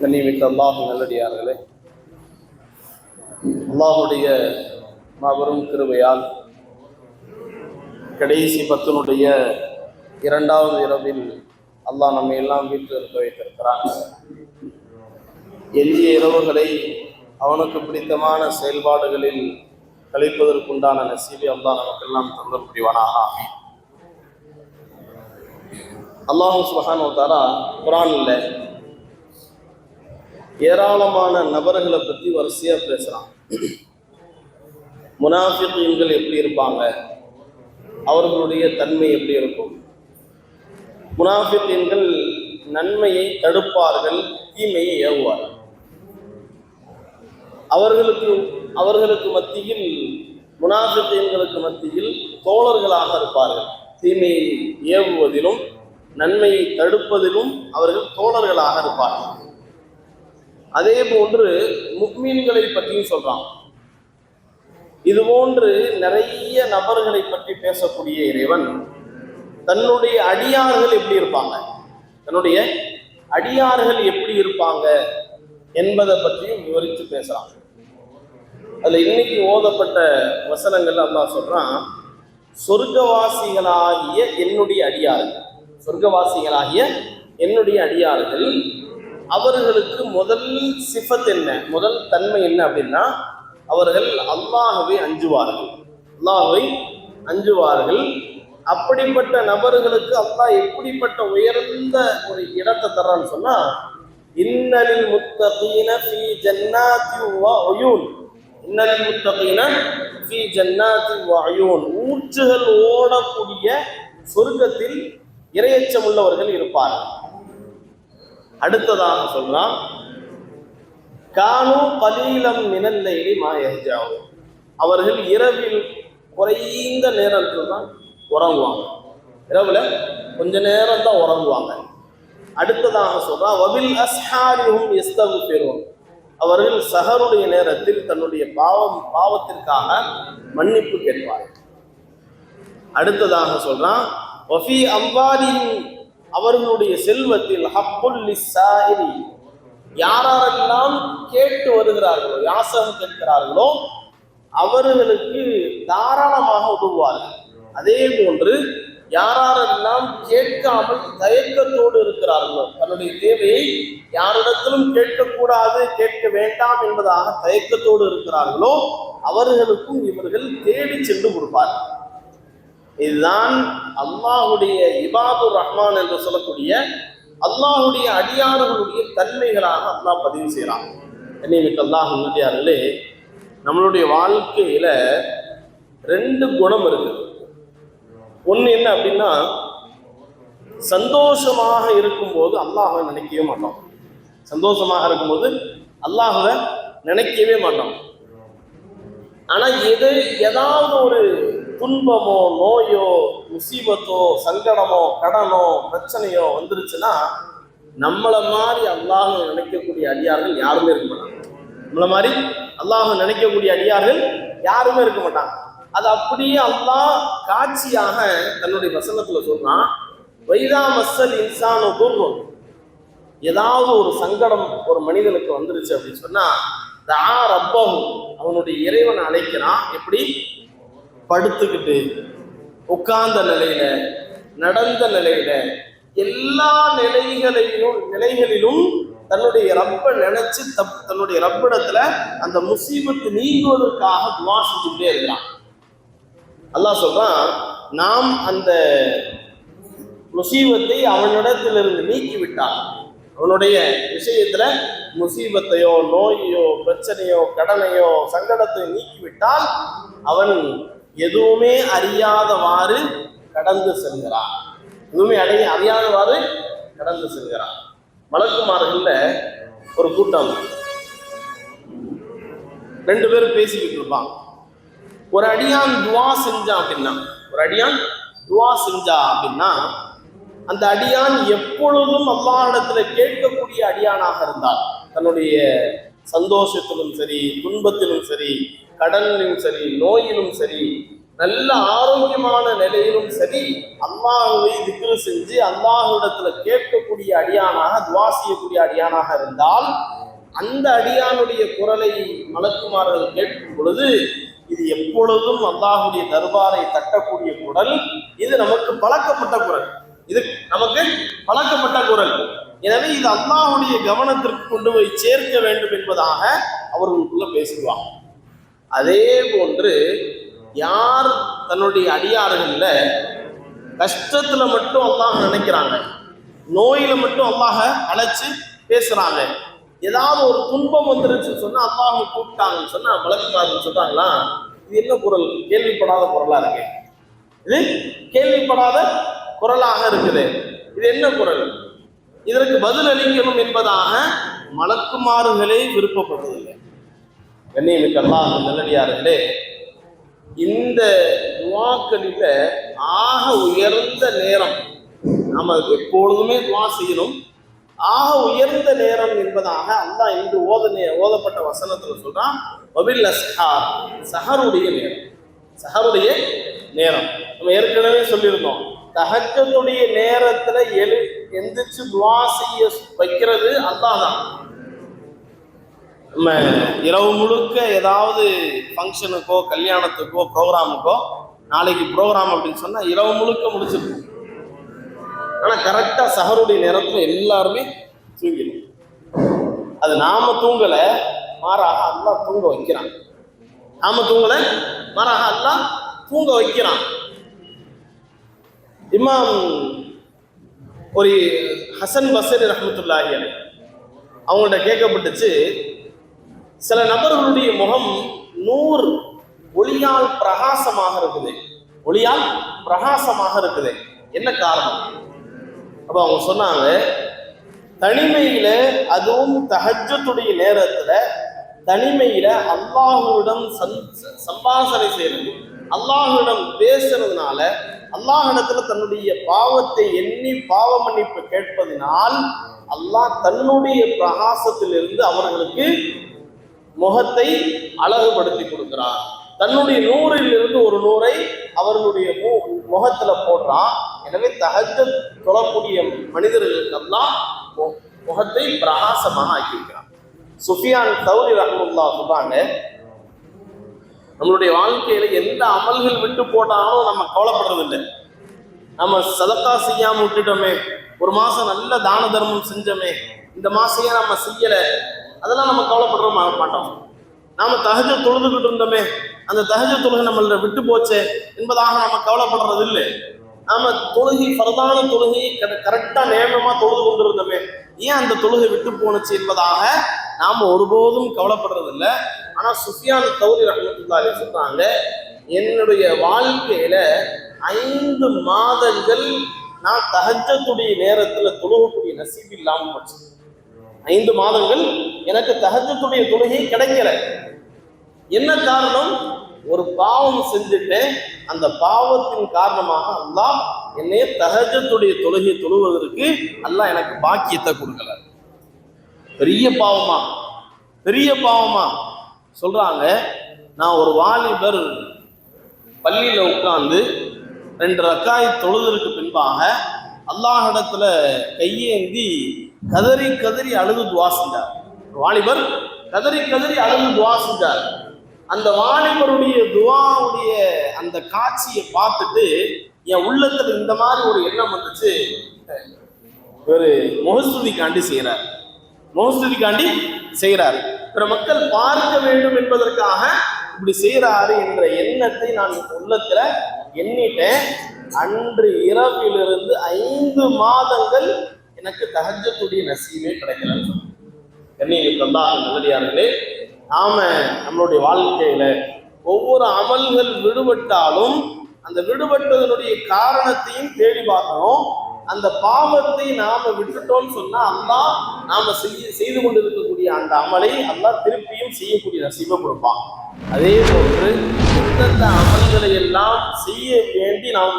கண்ணியமிக்க அல்லாஹ் நல்லடியார்களே. அல்லாஹுடைய மாபெரும் கிருபையால் கடைசி பத்தினுடைய இரண்டாவது இரவில் அல்லாஹ் நம்ம எல்லாம் வீட்டில் இருக்க வைத்திருக்கிறான். எஞ்சிய இரவுகளை அவனுக்கு பிடித்தமான செயல்பாடுகளில் கழிப்பதற்குண்டான நசீபை அல்லாஹ் நமக்கெல்லாம் தந்த புரிவானாக அல்லாஹு சுபஹானு தாரா இல்லை ஏராளமான நபர்களை பற்றி வரிசையாக பேசுகிறான் முனாஃபிகள் எப்படி இருப்பாங்க? அவர்களுடைய தன்மை எப்படி இருக்கும்? முனாஃபிகள் நன்மையை தடுப்பார்கள் தீமையை ஏவுவார்கள். அவர்களுக்கு அவர்களுக்கு மத்தியில் முனாஃபிகளுக்கு மத்தியில் தோழர்களாக இருப்பார்கள். தீமையை ஏவுவதிலும் நன்மையை தடுப்பதிலும் அவர்கள் தோழர்களாக இருப்பார்கள். அதே போன்று முக்மீன்களை பற்றியும் சொல்றான். இது போன்று நிறைய நபர்களை பற்றி பேசக்கூடிய இறைவன் தன்னுடைய அடியார்கள் எப்படி இருப்பாங்க? தன்னுடைய அடியார்கள் எப்படி இருப்பாங்க என்பதை பற்றியும் விவரித்து பேசுறான். அதுல இன்னைக்கு ஓதப்பட்ட வசனங்கள் அல்லா சொல்றான் சொர்க்கவாசிகளாகிய என்னுடைய அடியார்கள். சொர்க்கவாசிகளாகிய என்னுடைய அடியார்கள் அவர்களுக்கு முதல் சிஃபத் என்ன? முதல் தன்மை என்ன அப்படின்னா அவர்கள் அல்லாஹவை அஞ்சுவார்கள். அல்லாஹவை அஞ்சுவார்கள். அப்படிப்பட்ட நபர்களுக்கு அல்லாஹ் எப்படிப்பட்ட உயர்ந்த ஒரு இடத்தை தர்றான்னு சொன்னா இன்னலில் முத்தகீன ஃபீ ஜன்னாத்தி வா உயூன் இன்னலில் முத்தகீன ஃபீ ஜன்னாத்தி வா உயூன் ஊற்றுகள் ஓடக்கூடிய சொர்க்கத்தில் இரையச்சம் உள்ளவர்கள் இருப்பார்கள். அடுத்ததாக சொல்றான் கானு கலீலம் மா மாயஜாவும் அவர்கள் இரவில் குறைந்த நேரத்தில் தான் உறங்குவாங்க. இரவில் கொஞ்ச நேரம் தான் உறங்குவாங்க. அடுத்ததாக சொல்றா வபில் அஸ்ஹாரிஹும் இஸ்தவு பெறுவோம் அவர்கள் சகருடைய நேரத்தில் தன்னுடைய பாவம் பாவத்திற்காக மன்னிப்பு கேட்பார்கள். அடுத்ததாக சொல்றான் வஃபி அம்பாரியின் அவர்களுடைய செல்வத்தில் ஹப்புல் லிஸ்ஸாயிரி யாரெல்லாம் கேட்டு வருகிறார்களோ யாசகம் கேட்கிறார்களோ அவர்களுக்கு தாராளமாக உதவுவார்கள். அதே போன்று யாரெல்லாம் கேட்காமல் தயக்கத்தோடு இருக்கிறார்களோ தன்னுடைய தேவையை யாரிடத்திலும் கேட்கக்கூடாது கேட்க வேண்டாம் என்பதாக தயக்கத்தோடு இருக்கிறார்களோ அவர்களுக்கும் இவர்கள் தேடி சென்று கொடுப்பார்கள். இதுதான் அல்லாஹுடைய இபாதுர் ரஹ்மான் என்று சொல்லக்கூடிய அல்லாஹுடைய அடியார்களுடைய தன்மைகளாக அல்லாஹ் பதிவு செய்கிறான். என்னைக்கு அல்லாஹ் உறுதியார்களே நம்மளுடைய வாழ்க்கையில ரெண்டு குணம் இருக்கு. ஒன்று என்ன அப்படின்னா சந்தோஷமாக இருக்கும்போது அல்லாஹை நினைக்கவே மாட்டோம் சந்தோஷமாக இருக்கும்போது அல்லாஹை நினைக்கவே மாட்டோம் ஆனா எது ஏதாவது ஒரு துன்பமோ நோயோ முசீபத்தோ சங்கடமோ கடனோ பிரச்சனையோ வந்துருச்சுன்னா நம்மளை மாதிரி அல்லாஹ் நினைக்கக்கூடிய அடியார்கள் யாருமே இருக்க மாட்டாங்க. நம்மளை மாதிரி அல்லாஹ் நினைக்கக்கூடிய அடியார்கள் யாருமே இருக்க மாட்டாங்க. அது அப்படியே அல்லாஹ் காட்சியாக தன்னுடைய வசனத்துல சொல்றான் வைதா மசல் இன்சானு துர்ரும் ஏதாவது ஒரு சங்கடம் ஒரு மனிதனுக்கு வந்துருச்சு அப்படின்னு சொன்னா தா ரப்பஹு. அவனுடைய இறைவனை அழைக்கிறான். எப்படி? படுத்துக்கிட்டு உட்கார்ந்த நிலையில நடந்த நிலையில எல்லா நிலைகளிலும் நிலைகளிலும் தன்னுடைய ரப்ப நினைச்சு தப் தன்னுடைய ரப்பிடத்துல அந்த முசீபத்து நீங்குவதற்காக துவா செஞ்சுட்டே இருக்கிறான். அல்லாஹ் சொல்றான் நாம் அந்த முசீபத்தை அவனிடத்திலிருந்து நீக்கி விட்டான் அவனுடைய விஷயத்துல முசீபத்தையோ நோயையோ பிரச்சனையோ கடனையோ சங்கடத்தை நீக்கிவிட்டால் அவன் எதுவுமே அறியாதவாறு கடந்து செல்கிறார். எதுவுமே அடைய அறியாதவாறு கடந்து செல்கிறார். மலக்குமார்கள்ல ஒரு கூட்டம். ரெண்டு பேரும் பேசிக்கிட்டு இருப்பாங்க. ஒரு அடியான் துவா செஞ்சான் அப்படின்னா ஒரு அடியான் துவா செஞ்சா அப்படின்னா அந்த அடியான் எப்பொழுதும் அல்லாஹிடத்துல கேட்கக்கூடிய அடியானாக இருந்தால் தன்னுடைய சந்தோஷத்திலும் சரி துன்பத்திலும் சரி கடனிலும் சரி நோயிலும் சரி நல்ல ஆரோக்கியமான நிலையிலும் சரி அல்லாஹுவை திக்ரு செஞ்சு அல்லாஹுடத்துல கேட்கக்கூடிய அடியானாக துவா செய்யக்கூடிய அடியானாக இருந்தால் அந்த அடியானுடைய குரலை மலக்குமார்கள் கேட்கும் பொழுது இது எப்பொழுதும் அல்லாஹுடைய தர்பாரை தட்டக்கூடிய குரல் இது நமக்கு பழக்கப்பட்ட குரல். இது நமக்கு பழக்கப்பட்ட குரல். எனவே இது அல்லாஹுடைய கவனத்திற்கு கொண்டு போய் சேர்க்க வேண்டும் என்பதாக அவர்களுக்குள்ள பேசுவாங்க அதே போன்று யார் தன்னுடைய அடியார்கள்ல கஷ்டத்துல மட்டும் அல்லாஹ் நினைக்கிறாங்க நோயில மட்டும் அல்லாஹ அழைச்சு பேசுறாங்க. ஏதாவது ஒரு துன்பம் வந்துருச்சுன்னு சொன்னா அல்லாஹ் கூப்பிட்டாங்கன்னு சொன்னா வழக்குக்காரங்க சொல்றாங்களா? இது என்ன குரல்? கேள்விப்படாத குரலா இருக்கு. இது கேள்விப்படாத குரலாக இருக்குது. இது என்ன குரல்? இதற்கு பதில் அளிக்கணும் என்பதாக மலக்குமாறுகளே விருப்பப்படுவதில்லை கண்ணியமிக்க அல்லாஹ் நல்லடியார்களே. இந்த துவாக்களில் ஆக உயர்ந்த நேரம் நாம எப்பொழுதுமே துவா செய்யணும். ஆக உயர்ந்த நேரம் என்பதாக அல்லாஹ் இன்று ஓத ஓதப்பட்ட வசனத்தில் சொல்கிறான் வபில் அஸ்ஹார் சஹருடைய நேரம். சஹருடைய நேரம். நம்ம ஏற்கனவே சொல்லியிருந்தோம் தகக்கத்துடைய நேரத்தில் எழு எந்திரிச்சு துவா செய்ய வைக்கிறது அல்லாஹ் தான். நம்ம இரவு முழுக்க ஏதாவது ஃபங்க்ஷனுக்கோ கல்யாணத்துக்கோ ப்ரோக்ராமுக்கோ நாளைக்கு ப்ரோக்ராம் அப்படின்னு சொன்னால் இரவு முழுக்க முடிச்சிருக்கும் ஆனால் கரெக்டாக சஹருடைய நேரத்தில் எல்லாருமே தூங்கிடும். அது நாம தூங்கலை மாறாக அல்லா தூங்க வைக்கிறான். நாம தூங்கலை மாறாக அல்லா தூங்க வைக்கிறான். இமாம் ஒரு ஹசன் பசரி ரஹமத்துல்லாஹி அவங்கள்ட்ட கேட்கப்பட்டுச்சு சில நபர்களுடைய முகம் நூறு ஒளியால் பிரகாசமாக இருக்குது. ஒளியால் பிரகாசமாக இருக்குது. என்ன காரணம்? அப்ப அவங்க சொன்னாங்க தனிமையில அதுவும் தஹஜத்துடைய நேரத்துல தனிமையில அல்லாஹுவிடம் சந் சம்பாசனை செய்யறது அல்லாஹுவிடம் பேசுறதுனால அல்லாஹிடத்துல தன்னுடைய பாவத்தை எண்ணி பாவ மன்னிப்பு கேட்பதினால் அல்லாஹ் தன்னுடைய பிரகாசத்திலிருந்து அவர்களுக்கு முகத்தை அழகுபடுத்தி கொடுக்கிறார். தன்னுடைய நூறில் இருந்து ஒரு நூறை அவர்களுடைய மு- முகத்துல போடுறான். எனவே தகஜ தொழக்கூடிய மனிதர்களுக்கெல்லாம் முகத்தை பிரகாசமாக ஆக்கியிருக்கிறான். சுஃபியான் தௌரி ரஹமுல்லா சொல்றாங்க நம்மளுடைய வாழ்க்கையில எந்த அமல்கள் விட்டு போட்டாலும் நம்ம கவலைப்படுறது இல்லை நம்ம சதக்கா செய்யாம விட்டுட்டோமே. ஒரு மாசம் நல்ல தான தர்மம் செஞ்சோமே. இந்த மாசம் ஏன் நம்ம செய்யல. அதெல்லாம் நம்ம கவலைப்படுற மாட்டோம். நாம தகஜ தொழுதுகிட்டு இருந்தோமே அந்த தகஜ தொழுகை நம்மள விட்டு போச்சே என்பதாக நம்ம கவலைப்படுறது இல்லை நாம தொழுகை பரதான தொழுகையை கரெக்டா நேமமா தொழுது கொண்டிருந்தோமே ஏன் அந்த தொழுகை விட்டு போனுச்சு என்பதாக நாம ஒருபோதும் கவலைப்படுறது இல்லை ஆனா சுஃபியான் தௌரி ரஹமத்துல்லாஹி சொல்றாங்க என்னுடைய வாழ்க்கையில ஐந்து மாதங்கள் நான் தகஜத்துடைய நேரத்துல தொழுகக்கூடிய நசீப் இல்லாம போச்சு. ஐந்து மாதங்கள் எனக்கு தகஜத்துடைய தொழுகை கிடைக்கல. என்ன காரணம்? ஒரு பாவம் செஞ்சுட்டேன் அந்த பாவத்தின் காரணமாக அல்லாஹ் என்னைய தகஜத்துடைய தொழுகை தொழுவதற்கு அல்லாஹ் எனக்கு பாக்கியத்தை கொடுக்கல. பெரிய பாவமா? பெரிய பாவமா? சொல்றாங்க நான் ஒரு வாலிபர் பள்ளியில உட்கார்ந்து ரெண்டு ரக்காய் தொழுதற்கு பின்பாக அல்லாஹிடத்துல கையேந்தி கதறி கதறி அழுது துவா செஞ்சார். வாலிபர் கதறி கதறி அழுது துவா செஞ்சார். அந்த வாலிபருடைய துவாவுடைய அந்த காட்சியை பார்த்துட்டு என் உள்ளத்துல இந்த மாதிரி ஒரு எண்ணம் வந்துச்சு. ஒரு முகஸ்துதிக்காண்டி செய்கிறார் முகஸ்துதிக்காண்டி செய்கிறார் பிற மக்கள் பார்க்க வேண்டும் என்பதற்காக இப்படி செய்கிறாரு என்ற எண்ணத்தை நான் உள்ளத்துல எண்ணிட்டேன். அன்று இரவிலிருந்து ஐந்து மாதங்கள் எனக்கு தகஜத்துடைய நசீவே கிடைக்கிறது கண்ணியில் தந்தாக நல்லடியார்களே நாம நம்மளுடைய வாழ்க்கையில ஒவ்வொரு அமல்கள் விடுபட்டாலும் அந்த விடுபட்டதனுடைய காரணத்தையும் தேடி பார்க்கணும். அந்த பாவத்தை நாம விட்டுட்டோம்னு சொன்னா அல்லாஹ் நாம செய்ய செய்து கொண்டிருக்கக்கூடிய அந்த அமலை அல்லா திருப்பியும் செய்யக்கூடிய நசீபை கொடுப்பான். அதே போன்று எந்தெந்த அமல்களை எல்லாம் செய்ய வேண்டி நாம்